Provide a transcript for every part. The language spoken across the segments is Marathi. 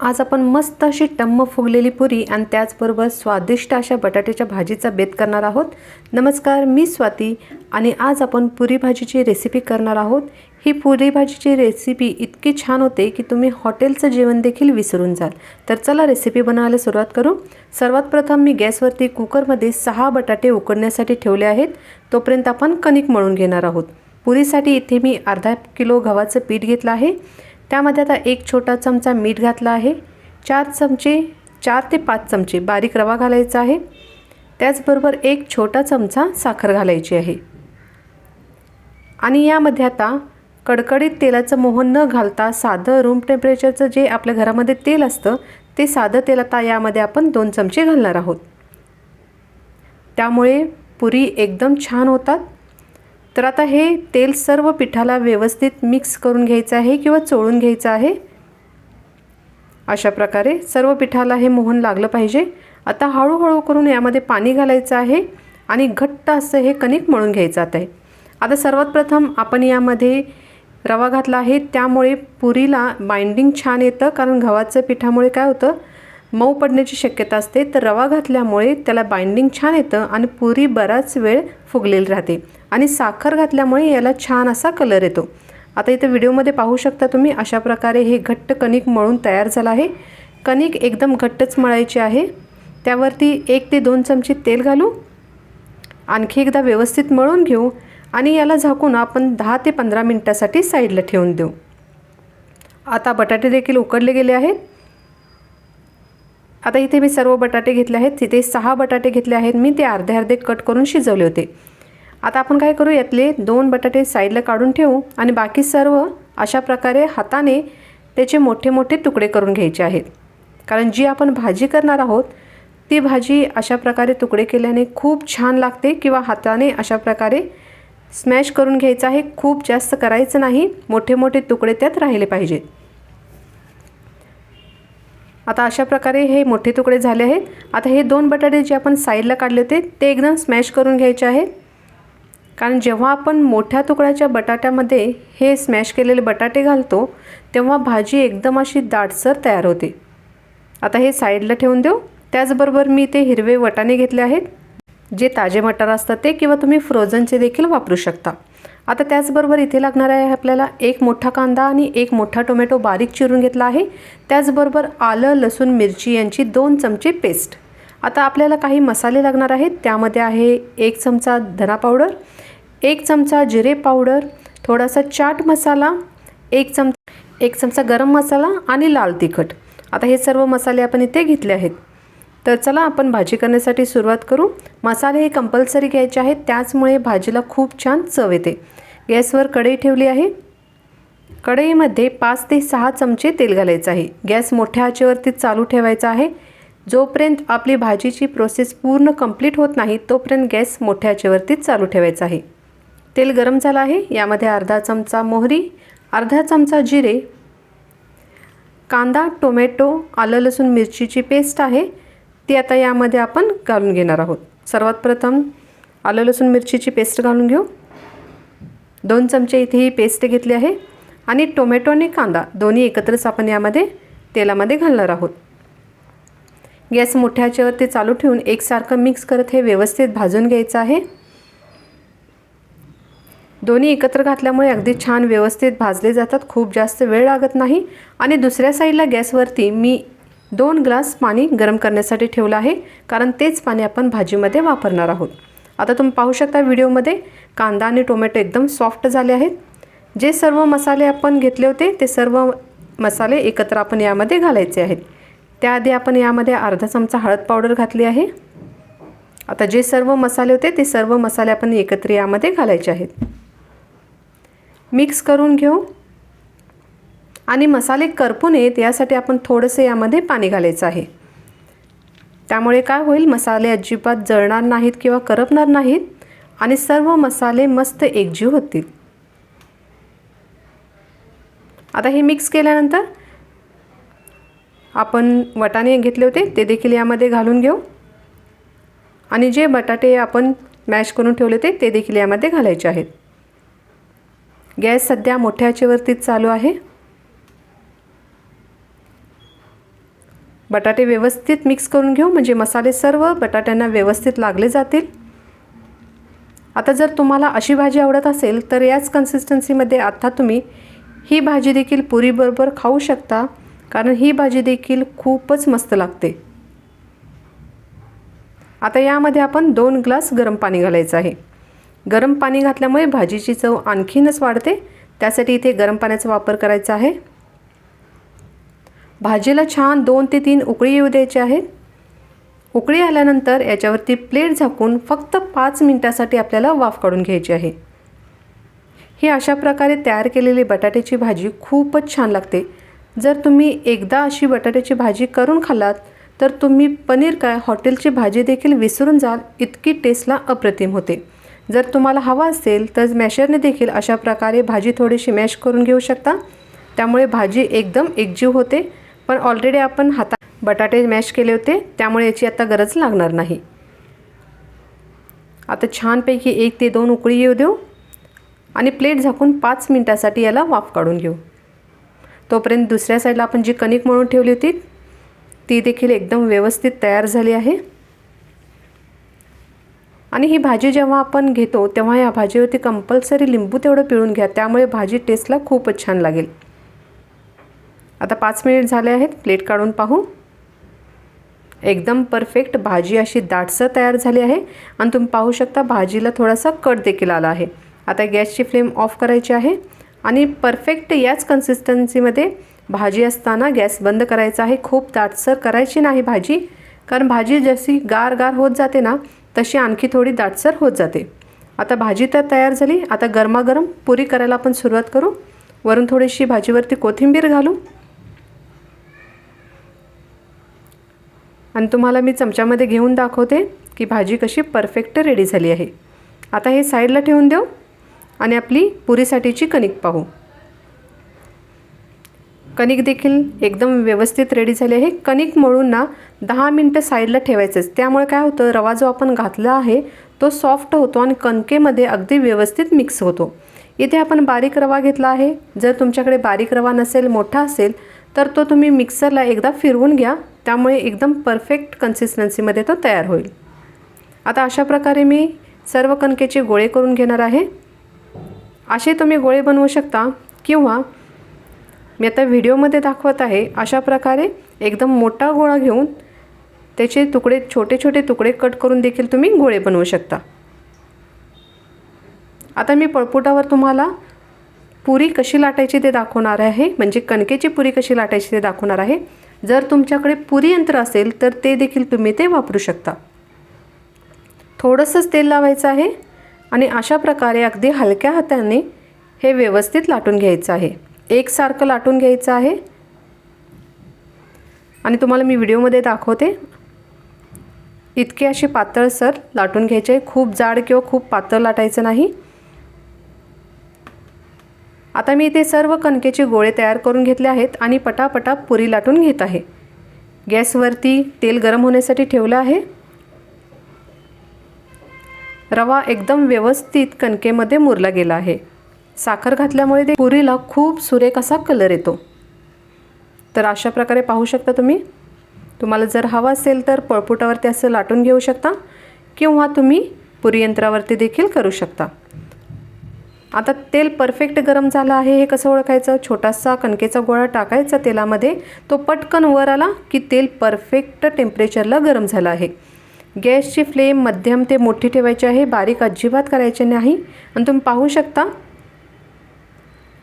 आज आपण मस्त अशी टम्म फुगलेली पुरी आणि त्याचबरोबर स्वादिष्ट अशा बटाट्याच्या भाजीचा बेत करणार आहोत. नमस्कार मी स्वाती आणि आज आपण पुरी भाजीची रेसिपी करणार आहोत. ही पुरी भाजीची रेसिपी इतकी छान होते की तुम्ही हॉटेलचं जेवण देखील विसरून जाल. तर चला रेसिपी बनवायला सुरुवात करू. सर्वात प्रथम मी गॅसवरती कुकरमध्ये सहा बटाटे उकडण्यासाठी ठेवले आहेत. तोपर्यंत आपण कणिक मळून घेणार आहोत. पुरीसाठी इथे मी अर्धा किलो गव्हाचं पीठ घेतलं आहे. त्यामध्ये आता एक छोटा चमचा मीठ घातला आहे. चार चमचे चार ते पाच चमचे बारीक रवा घालायचा आहे. त्याचबरोबर एक छोटा चमचा साखर घालायची आहे. आणि यामध्ये आता कडकडीत तेलाचं मोहन न घालता साधं रूम टेम्परेचरचं जे आपल्या घरामध्ये तेल असतं ते साधं तेल आता यामध्ये आपण दोन चमचे घालणार आहोत. त्यामुळे पुरी एकदम छान होतात. तर आता हे तेल सर्व पिठाला व्यवस्थित मिक्स करून घ्यायचं आहे किंवा चोळून घ्यायचं आहे. अशा प्रकारे सर्व पिठाला हे मोहन लागलं पाहिजे. आता हळूहळू करून यामध्ये पाणी घालायचं आहे आणि घट्ट असं हे कणिक मळून घ्यायचं आहे. आता सर्वात प्रथम आपण यामध्ये रवा घातला आहे. त्यामुळे पुरीला बाइंडिंग छान येतं कारण गव्हाचं पिठामुळे काय होतं? मऊ पडण्याची शक्यता असते तर रवा घातल्यामुळे त्याला बाइंडिंग छान येतं आणि पुरी बराच वेळ फुगलेली राहते. आणि साखर घातल्यामुळे याला छान असा कलर येतो. आता इथं व्हिडिओमध्ये पाहू शकता तुम्ही अशा प्रकारे हे घट्ट कणिक मळून तयार झालं आहे. कणिक एकदम घट्टच मळायची आहे. त्यावरती एक ते दोन चमचे तेल घालू. आणखी एकदा व्यवस्थित मळून घेऊ आणि याला झाकून आपण दहा ते पंधरा मिनटासाठी साईडला ठेवून देऊ. आता बटाटे देखील उकडले गेले आहेत. आता इथे मी सर्व बटाटे घेतले आहेत. तिथे सहा बटाटे घेतले आहेत. मी ते अर्धे अर्धे कट करून शिजवले होते. आता आपण काय करू यातले दोन बटाटे साईडला काढून ठेवू आणि बाकी सर्व अशा प्रकारे हाताने त्याचे मोठे मोठे तुकडे करून घ्यायचे आहेत. कारण जी आपण भाजी करणार आहोत ती भाजी अशा प्रकारे तुकडे केल्याने खूप छान लागते किंवा हाताने अशा प्रकारे स्मॅश करून घ्यायचं आहे. खूप जास्त करायचं नाही. मोठे मोठे तुकडे त्यात राहिले पाहिजेत. आता अशा प्रकारे हे मोठे तुकडे झाले आहेत. आता हे दोन बटाटे जे आपण साईडला काढले होते ते एकदम स्मॅश करून घ्यायचे आहेत कारण जेव्हा आपण मोठ्या तुकड्याच्या बटाट्यामध्ये हे स्मॅश केलेले बटाटे घालतो तेव्हा भाजी एकदम अशी दाटसर तयार होते. आता हे साईडला ठेवून देऊ. त्याचबरोबर मी ते हिरवे वटाणे घेतले आहेत. जे ताजे मटार असतात ते किंवा तुम्ही फ्रोझनचे देखील वापरू शकता. आता त्याचबरोबर इथे लागणार आहे आपल्याला एक मोठा कांदा आणि एक मोठा टोमॅटो बारीक चिरून घेतला आहे. त्याचबरोबर आलं लसूण मिरची यांची दोन चमचे पेस्ट आता आपल्याला काही मसाले लागणार आहेत. त्यामध्ये आहे एक चमचा धना पावडर एक चमचा जिरे पावडर थोडासा चाट मसाला एक चम एक चमचा गरम मसाला आणि लाल तिखट. आता हे सर्व मसाले आपण इथे घेतले आहेत. तर चला आपण भाजी करण्यासाठी सुरुवात करू. मसाले हे कंपल्सरी घ्यायचे आहेत. त्याचमुळे भाजीला खूप छान चव येते. गॅसवर कढई ठेवली आहे. कढईमध्ये पाच ते सहा चमचे तेल घालायचं आहे. गॅस मोठ्या आचेवरती चालू ठेवायचा आहे. जोपर्यंत आपली भाजीची प्रोसेस पूर्ण कंप्लीट होत नाही तोपर्यंत गॅस मोठ्या आचेवरतीच चालू ठेवायचा आहे. तेल गरम झालं आहे. यामध्ये अर्धा चमचा मोहरी अर्धा चमचा जिरे कांदा टोमॅटो आलं लसूण मिरचीची पेस्ट आहे. ती आता यामध्ये आपण घालून घेणार आहोत. सर्वात प्रथम आलं लसूण मिरचीची पेस्ट घालून घेऊ. दोन चमचे इथे ही पेस्ट घेतली आहे आणि टोमॅटो आणि कांदा दोन्ही एकत्रच आपण यामध्ये तेलामध्ये घालणार आहोत. गॅस मोठ्या आचेवरती चालू ठेवून एकसारखं मिक्स करत हे व्यवस्थित भाजून घ्यायचं आहे. दोन्ही एकत्र घातल्यामुळे अगदी छान व्यवस्थित भाजले जातात. खूप जास्त वेळ लागत नाही. आणि दुसऱ्या साईडला गॅसवरती मी दोन ग्लास पाणी गरम करण्यासाठी ठेवलं आहे. कारण तेच पाणी आपण भाजीमध्ये वापरणार आहोत. आता तुम्ही पाहू शकता व्हिडिओमध्ये कांदा आणि टोमॅटो एकदम सॉफ्ट झाले आहेत. जे सर्व मसाले आपण घेतले होते ते सर्व मसाले एकत्र आपण यामध्ये घालायचे आहेत. त्याआधी आपण यामध्ये अर्धा चमचा हळद पावडर घातली आहे. आता जे सर्व मसाले होते ते सर्व मसाले आपण एकत्र यामध्ये घालायचे आहेत. मिक्स करून घेऊ. आणि मसाले करपू नयेत यासाठी आपण थोडंसं यामध्ये पाणी घालायचं आहे. त्यामुळे काय होईल? मसाले अजिबात जळणार नाहीत किंवा करपणार नाहीत आणि सर्व मसाले मस्त एकजीव होतील. आता हे मिक्स केल्यानंतर आपण वटाणे घेतले होते ते देखील यामध्ये घालून घेऊ. आणि जे बटाटे आपण मॅश करून ठेवले होते ते देखील यामध्ये घालायचे आहेत. गॅस सध्या मोठ्या आचेवरतीच चालू आहे. बटाटे व्यवस्थित मिक्स करून घेऊ. म्हणजे मसाले सर्व बटाट्यांना व्यवस्थित लागले जातील. आता जर तुम्हाला अशी भाजी आवडत असेल तर याच कन्सिस्टन्सीमध्ये आता तुम्ही ही भाजी देखील पुरीबरोबर खाऊ शकता. कारण ही भाजी देखील खूपच मस्त लागते. आता यामध्ये आपण दोन ग्लास गरम पाणी घालायचं आहे. गरम पाणी घातल्यामुळे भाजीची चव आणखीनच वाढते. त्यासाठी इथे गरम पाण्याचा वापर करायचा आहे. भाजीला छान दोन ते तीन उकळी येऊ द्यायची आहेत. उकळी आल्यानंतर याच्यावरती प्लेट झाकून फक्त पाच मिनटासाठी आपल्याला वाफ काढून घ्यायची आहे. ही अशा प्रकारे तयार केलेली बटाट्याची भाजी खूपच छान लागते. जर तुम्ही एकदा अशी बटाट्याची भाजी करून खाल्लात तर तुम्ही पनीर काय हॉटेलची भाजी देखील विसरून जाल इतकी टेस्टला अप्रतिम होते. जर तुम्हाला हवा असेल तर मॅशरने देखील अशा प्रकारे भाजी थोडीशी मॅश करून घेऊ शकता. त्यामुळे भाजी एकदम एकजीव होते. पण ऑलरेडी आपण हाता बटाटे मॅश केले होते त्यामुळे याची आता गरज लागणार नाही. आता छानपैकी एक ते दोन उकळी येऊ देऊ आणि प्लेट झाकून पाच मिनटासाठी याला वाफ काढून घेऊ. तोपर्यंत दुसऱ्या साईडला आपण जी कणिक म्हणून ठेवली होती ती देखील एकदम व्यवस्थित तयार झाली आहे. आणि ही भाजी जेव्हा आपण घेतो तेव्हा या भाजीवरती कंपल्सरी लिंबू तेवढं पिळून घ्या त्यामुळे भाजी टेस्टला खूपच छान लागेल. आता पाच मिनिट झाले आहेत प्लेट काढून पाहू. एकदम परफेक्ट भाजी अशी दाटसर तयार झाली आहे आणि तुम्ही पाहू शकता भाजीला थोडासा कट देखील आला आहे. आता गॅसची फ्लेम ऑफ करायची आहे आणि परफेक्ट याच कन्सिस्टन्सीमध्ये भाजी असताना गॅस बंद करायचा आहे. खूप दाटसर करायची नाही भाजी कारण भाजी जशी गार गार होत जाते ना तशी आणखी थोडी दाटसर होत जाते. आता भाजी तर तयार झाली. आता गरमागरम पुरी करायला आपण सुरुवात करू. वरून थोडीशी भाजीवरती कोथिंबीर घालू. आणि तुम्हाला मी चमच्यामध्ये घेऊन दाखवते की भाजी कशी परफेक्ट रेडी झाली आहे. आता हे साईडला ठेवून देऊ आणि आपली पुरीसाठीची कणिक पाहू. कणिक देखील एकदम व्यवस्थित रेडी झाली आहे. कणिक मळून ना दहा मिनटं साईडला ठेवायचंच त्यामुळे काय होतं रवा जो आपण घातला आहे तो सॉफ्ट होतो आणि कणकेमध्ये अगदी व्यवस्थित मिक्स होतो. इथे आपण बारीक रवा घेतला आहे. जर तुमच्याकडे बारीक रवा नसेल मोठा असेल तर तो तुम्ही मिक्सरला एकदा फिरवून घ्या. त्यामुळे एकदम परफेक्ट कन्सिस्टन्सीमध्ये तो तयार होईल. आता अशा प्रकारे मी सर्व कणकेचे गोळे करून घेणार आहे. असे तुम्ही गोळे बनवू शकता किंवा मी आता व्हिडिओमध्ये दाखवत आहे अशा प्रकारे एकदम मोठा गोळा घेऊन त्याचे तुकडे छोटे छोटे तुकडे कट करून देखील तुम्ही गोळे बनवू शकता. आता मी पळपुटावर तुम्हाला पुरी कशी लाटायची ते दाखवणार आहे म्हणजे कणकेची पुरी कशी लाटायची ते दाखवणार आहे. जर तुमच्याकडे पुरी यंत्र असेल तर ते देखील तुम्ही ते वापरू शकता. थोडंसंच तेल लावायचं आहे आणि अशा प्रकारे अगदी हलक्या हाताने हे व्यवस्थित लाटून घ्यायचं आहे. एकसारखं लाटून घ्यायचं आहे. आणि तुम्हाला मी व्हिडिओमध्ये दाखवते. इतके असे पातळसर लाटून घ्यायचे. खूप जाड किंवा खूप पातळ लाटायचं नाही. आता मी इथे सर्व कणकेचे गोळे तयार करून घेतले आहेत आणि पटापटा पुरी लाटून घेत आहे. गॅसवरती तेल गरम होण्यासाठी ठेवलं आहे. रवा एकदम व्यवस्थित कणकेमध्ये मुरला गेला आहे. साखर घातल्यामुळे ते पुरीला खूप सुरेख असा कलर येतो. तर अशा प्रकारे पाहू शकता तुम्ही. तुम्हाला जर हवा असेल तर पळपुटावरती असं लाटून घेऊ शकता किंवा तुम्ही पुरी यंत्रावरती देखील करू शकता. आता तेल परफेक्ट गरम झालं आहे हे कसं ओळखायचं? छोटासा कणकेचा गोळा टाकायचा तेलामध्ये. तो पटकन वर आला की तेल परफेक्ट टेम्परेचरला गरम झालं आहे. गॅसची फ्लेम मध्यम ते मोठी ठेवायची आहे. बारीक अजिबात करायचे नाही. आणि तुम्ही पाहू शकता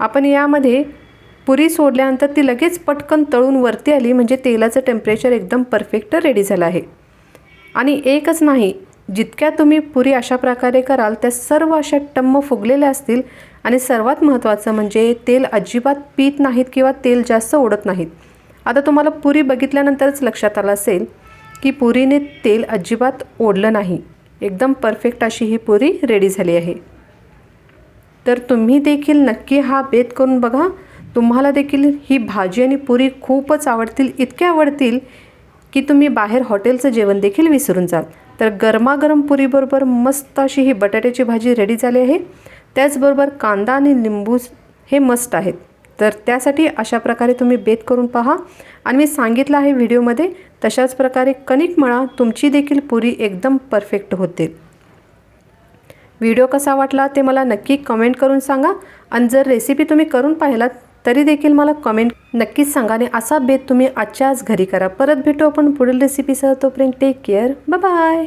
आपण यामध्ये पुरी सोडल्यानंतर ती लगेच पटकन तळून वरती आली म्हणजे तेलाचं टेम्परेचर एकदम परफेक्ट रेडी झालं आहे. आणि एकच नाही जितक्या तुम्ही पुरी अशा प्रकारे कराल त्या सर्व अशा टम्म फुगलेल्या असतील. आणि सर्वात महत्त्वाचं म्हणजे तेल अजिबात पीत नाहीत किंवा तेल जास्त ओढत नाहीत. आता तुम्हाला पुरी बघितल्यानंतरच लक्षात आलं असेल की पुरीने तेल अजिबात ओढलं नाही. एकदम परफेक्ट अशी ही पुरी रेडी झाली आहे. तर तुम्ही देखील नक्की हा बेत करून बघा. तुम्हाला देखील ही भाजी आणि पुरी खूपच आवडतील इतक्या आवडतील की तुम्ही बाहेर हॉटेलचं जेवण देखील विसरून जाल. तर गरमागरम पुरीबरोबर मस्त अशी ही बटाट्याची भाजी रेडी झाली आहे. त्याचबरोबर कांदा आणि लिंबू हे मस्त आहेत. तर त्यासाठी अशा प्रकारे तुम्ही बेत करून पहा. आणि मी सांगितलं आहे व्हिडिओमध्ये तशाच प्रकारे कणिक मळा तुमची देखील पुरी एकदम परफेक्ट होते. व्हिडिओ कसा वाटला ते मला नक्की कमेंट करून सांगा. आणि जर रेसिपी तुम्ही करून पाहिलात तरी देखील मला कमेंट नक्कीच सांगा आणि असा बेत तुम्ही आजच्या आज घरी करा. परत भेटू आपण पुढील रेसिपीसह तोपर्यंत टेक केअर बाय